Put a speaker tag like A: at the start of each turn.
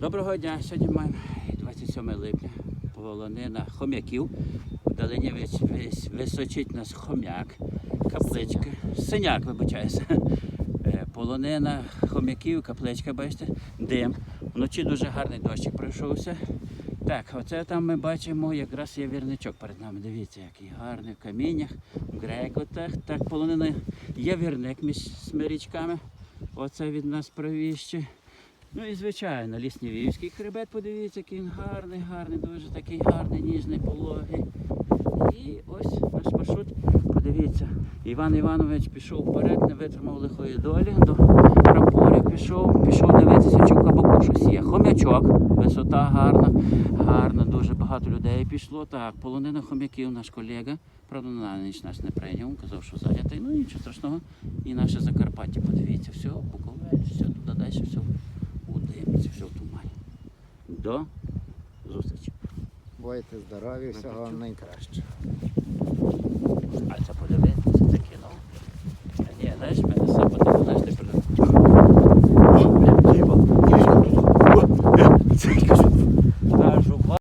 A: Доброго дня. Сьогодні маємо 27 липня. Полонина хом'яків. Вдалині вис, вис, височить нас хом'як, капличка, синяк, вибачаюся. Е, Полонина хом'яків, капличка, бачите, дим. Вночі дуже гарний дощик пройшовся. Так, оце там ми бачимо, якраз є вірничок перед нами. Дивіться, який гарний в каміннях, в грекотах. Так, полонина є вірник між смирічками. Оце від нас правіще. Ну і звичайно, ліснівівський хребет, подивіться, який він гарний, гарний, дуже такий гарний, ніжний, пологий. І ось наш маршрут, подивіться, Іван Іванович пішов вперед, не витримав лихої долі, до прапорів пішов, пішов дивитися, чи в кабаку щось є. Хомячок, висота гарна, гарна, дуже багато людей пішло. Так, полонина хом'яків, наш колега. Правда, на ніч нас не прийняв, казав, що зайнятий. Ну нічого страшного. І наше Закарпаття, подивіться, все, Буковель, все туди далі, все у димці, все в тумані. До зустрічі.
B: Будьте здорові, всього найкраще.
A: А це подивитися.